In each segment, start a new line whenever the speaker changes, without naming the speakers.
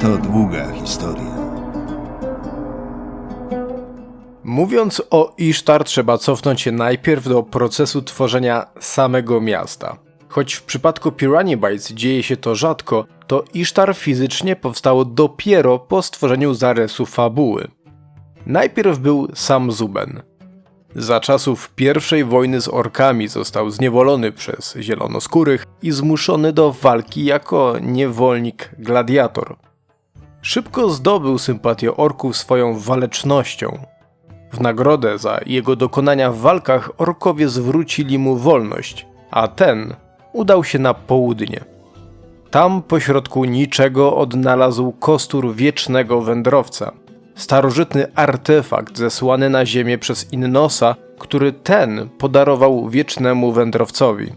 To długa historia.
Mówiąc o Isztar, trzeba cofnąć się najpierw do procesu tworzenia samego miasta. Choć w przypadku Piranha Bytes dzieje się to rzadko, to Isztar fizycznie powstało dopiero po stworzeniu zarysu fabuły. Najpierw był sam Zuben. Za czasów pierwszej wojny z orkami został zniewolony przez zielonoskórych i zmuszony do walki jako niewolnik gladiator. Szybko zdobył sympatię orków swoją walecznością. W nagrodę za jego dokonania w walkach orkowie zwrócili mu wolność, a ten udał się na południe. Tam pośrodku niczego odnalazł kostur wiecznego wędrowca. Starożytny artefakt zesłany na ziemię przez Innosa, który ten podarował wiecznemu wędrowcowi.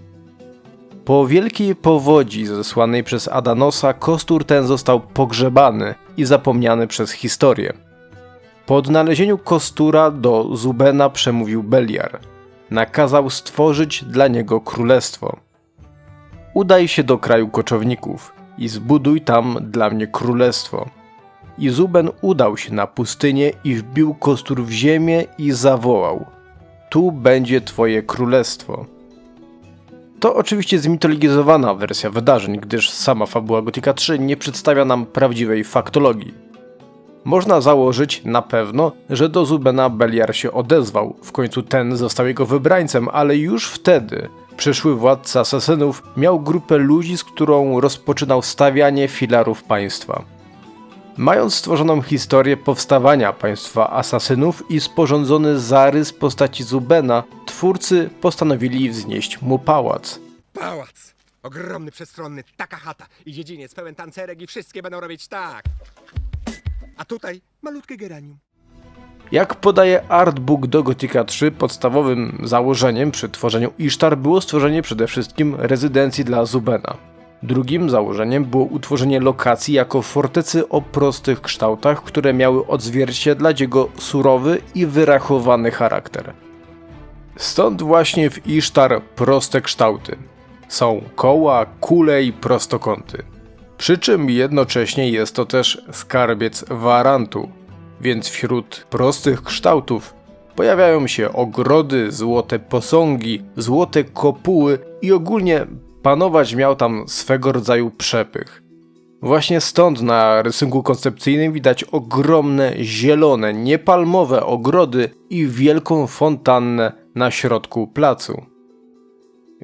Po wielkiej powodzi zesłanej przez Adanosa kostur ten został pogrzebany i zapomniany przez historię. Po odnalezieniu kostura do Zubena przemówił Beliar. Nakazał stworzyć dla niego królestwo. Udaj się do kraju koczowników i zbuduj tam dla mnie królestwo. I Zuben udał się na pustynię i wbił kostur w ziemię i zawołał: Tu będzie twoje królestwo. To oczywiście zmitologizowana wersja wydarzeń, gdyż sama fabuła Gotika 3 nie przedstawia nam prawdziwej faktologii. Można założyć na pewno, że do Zubena Beliar się odezwał, w końcu ten został jego wybrańcem, ale już wtedy przyszły władca asasynów miał grupę ludzi, z którą rozpoczynał stawianie filarów państwa. Mając stworzoną historię powstawania państwa asasynów i sporządzony zarys postaci Zubena, twórcy postanowili wznieść mu pałac.
Pałac! Ogromny, przestronny, taka chata i dziedziniec pełen tancerek i wszystkie będą robić tak. A tutaj malutkie geranium.
Jak podaje Artbook do Gothica 3, podstawowym założeniem przy tworzeniu Isztar było stworzenie przede wszystkim rezydencji dla Zubena. Drugim założeniem było utworzenie lokacji jako fortecy o prostych kształtach, które miały odzwierciedlać jego surowy i wyrachowany charakter. Stąd właśnie w Isztar proste kształty. Są koła, kule i prostokąty. Przy czym jednocześnie jest to też skarbiec Warantu, więc wśród prostych kształtów pojawiają się ogrody, złote posągi, złote kopuły i ogólnie panować miał tam swego rodzaju przepych. Właśnie stąd na rysunku koncepcyjnym widać ogromne, zielone, niepalmowe ogrody i wielką fontannę na środku placu.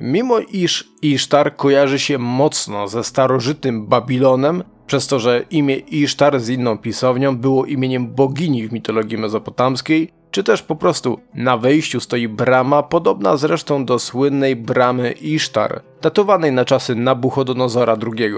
Mimo iż Isztar kojarzy się mocno ze starożytnym Babilonem, przez to, że imię Isztar z inną pisownią było imieniem bogini w mitologii mezopotamskiej, czy też po prostu na wejściu stoi brama podobna zresztą do słynnej bramy Isztar, datowanej na czasy Nabuchodonozora II.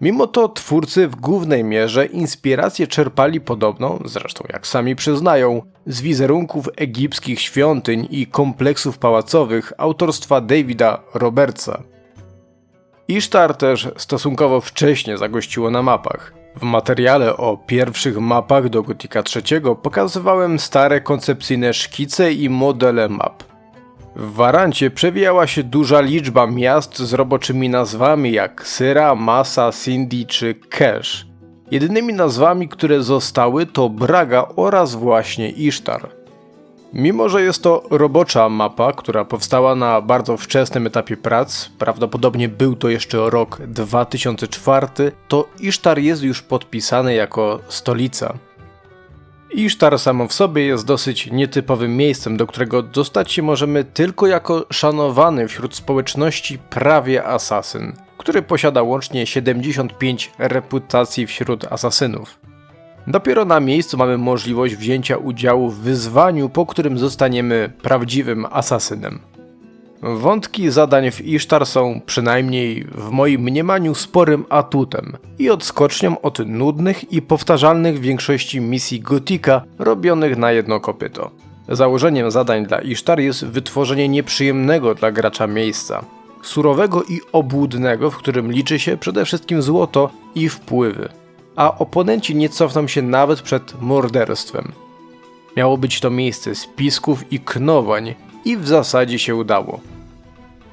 Mimo to twórcy w głównej mierze inspirację czerpali podobno, zresztą jak sami przyznają, z wizerunków egipskich świątyń i kompleksów pałacowych autorstwa Davida Robertsa. Isztar też stosunkowo wcześnie zagościło na mapach. W materiale o pierwszych mapach do Gotika III pokazywałem stare koncepcyjne szkice i modele map. W Warancie przewijała się duża liczba miast z roboczymi nazwami jak Syra, Masa, Cindy czy Cash. Jedynymi nazwami, które zostały to Braga oraz właśnie Isztar. Mimo, że jest to robocza mapa, która powstała na bardzo wczesnym etapie prac, prawdopodobnie był to jeszcze rok 2004, to Isztar jest już podpisany jako stolica. Isztar samo w sobie jest dosyć nietypowym miejscem, do którego dostać się możemy tylko jako szanowany wśród społeczności prawie asasyn, który posiada łącznie 75 reputacji wśród asasynów. Dopiero na miejscu mamy możliwość wzięcia udziału w wyzwaniu, po którym zostaniemy prawdziwym asasynem. Wątki zadań w Isztar są, przynajmniej w moim mniemaniu, sporym atutem i odskocznią od nudnych i powtarzalnych w większości misji Gotika robionych na jedno kopyto. Założeniem zadań dla Isztar jest wytworzenie nieprzyjemnego dla gracza miejsca. Surowego i obłudnego, w którym liczy się przede wszystkim złoto i wpływy. A oponenci nie cofną się nawet przed morderstwem. Miało być to miejsce spisków i knowań i w zasadzie się udało.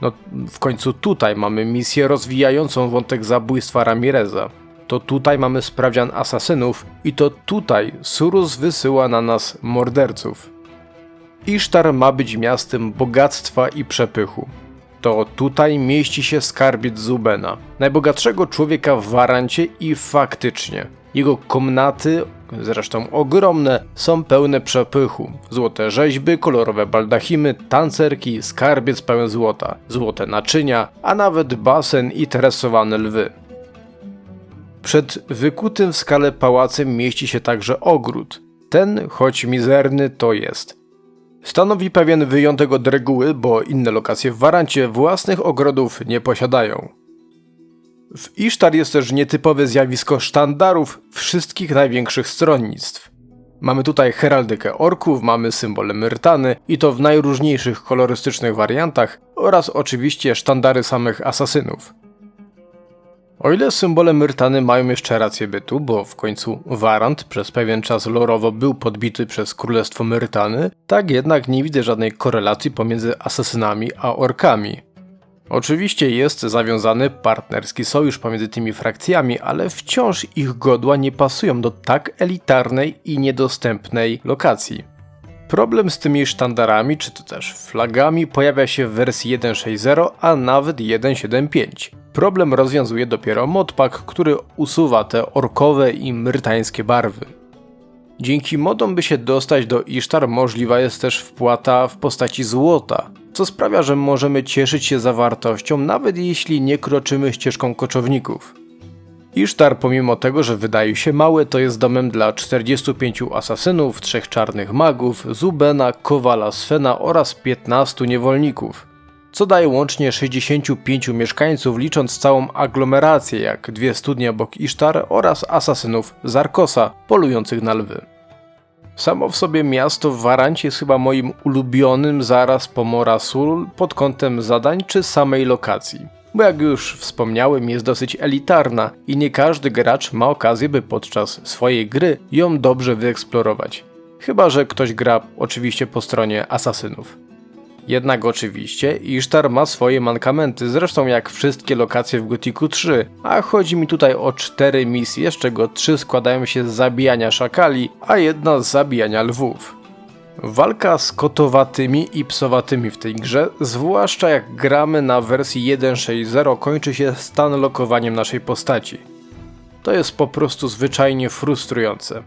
No, w końcu tutaj mamy misję rozwijającą wątek zabójstwa Ramireza. To tutaj mamy sprawdzian asasynów i to tutaj Surus wysyła na nas morderców. Isztar ma być miastem bogactwa i przepychu. To tutaj mieści się skarbiec Zubena, najbogatszego człowieka w Warancie i faktycznie. Jego komnaty, zresztą ogromne, są pełne przepychu. Złote rzeźby, kolorowe baldachimy, tancerki, skarbiec pełen złota, złote naczynia, a nawet basen i tresowane lwy. Przed wykutym w skale pałacem mieści się także ogród. Ten, choć mizerny, to jest. Stanowi pewien wyjątek od reguły, bo inne lokacje w Warancie własnych ogrodów nie posiadają. W Isztar jest też nietypowe zjawisko sztandarów wszystkich największych stronnictw. Mamy tutaj heraldykę orków, mamy symbole Myrtany i to w najróżniejszych kolorystycznych wariantach oraz oczywiście sztandary samych asasynów. O ile symbole Myrtany mają jeszcze rację bytu, bo w końcu Warant przez pewien czas lorowo był podbity przez Królestwo Myrtany, tak jednak nie widzę żadnej korelacji pomiędzy asasynami a orkami. Oczywiście jest zawiązany partnerski sojusz pomiędzy tymi frakcjami, ale wciąż ich godła nie pasują do tak elitarnej i niedostępnej lokacji. Problem z tymi sztandarami, czy to też flagami, pojawia się w wersji 1.6.0, a nawet 1.7.5. Problem rozwiązuje dopiero modpack, który usuwa te orkowe i myrtańskie barwy. Dzięki modom, by się dostać do Isztar, możliwa jest też wpłata w postaci złota, co sprawia, że możemy cieszyć się zawartością, nawet jeśli nie kroczymy ścieżką koczowników. Isztar, pomimo tego, że wydaje się mały, to jest domem dla 45 asasynów, 3 czarnych magów, Zubena, Kowala, Svena oraz 15 niewolników, co daje łącznie 65 mieszkańców, licząc całą aglomerację, jak dwie studnie obok Isztar oraz asasynów Zarkosa, polujących na lwy. Samo w sobie miasto w Warancie jest chyba moim ulubionym zaraz po Morasul pod kątem zadań czy samej lokacji. Bo jak już wspomniałem, jest dosyć elitarna i nie każdy gracz ma okazję, by podczas swojej gry ją dobrze wyeksplorować. Chyba, że ktoś gra oczywiście po stronie asasynów. Jednak oczywiście Isztar ma swoje mankamenty, zresztą jak wszystkie lokacje w Gothicu 3, a chodzi mi tutaj o cztery misje, z czego trzy składają się z zabijania szakali, a jedna z zabijania lwów. Walka z kotowatymi i psowatymi w tej grze, zwłaszcza jak gramy na wersji 1.6.0 kończy się stunlockowaniem naszej postaci. To jest po prostu zwyczajnie frustrujące.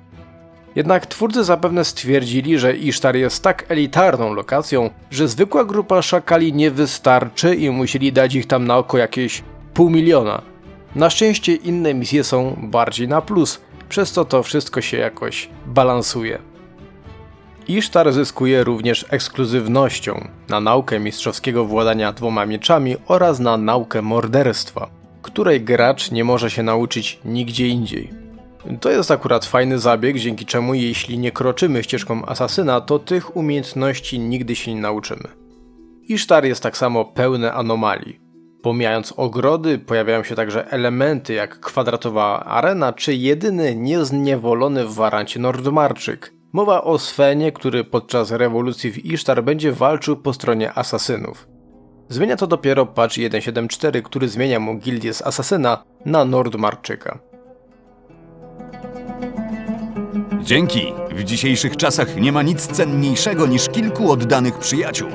Jednak twórcy zapewne stwierdzili, że Isztar jest tak elitarną lokacją, że zwykła grupa szakali nie wystarczy i musieli dać ich tam na oko jakieś pół miliona. Na szczęście inne misje są bardziej na plus, przez co to wszystko się jakoś balansuje. Isztar zyskuje również ekskluzywnością na naukę mistrzowskiego władania dwoma mieczami oraz na naukę morderstwa, której gracz nie może się nauczyć nigdzie indziej. To jest akurat fajny zabieg, dzięki czemu jeśli nie kroczymy ścieżką asasyna, to tych umiejętności nigdy się nie nauczymy. Isztar jest tak samo pełny anomalii. Pomijając ogrody, pojawiają się także elementy jak kwadratowa arena czy jedyny niezniewolony w Warancie Nordmarczyk. Mowa o Svenie, który podczas rewolucji w Isztar będzie walczył po stronie asasynów. Zmienia to dopiero patch 1.7.4, który zmienia mu gildię z asasyna na Nordmarczyka.
Dzięki. W dzisiejszych czasach nie ma nic cenniejszego niż kilku oddanych przyjaciół.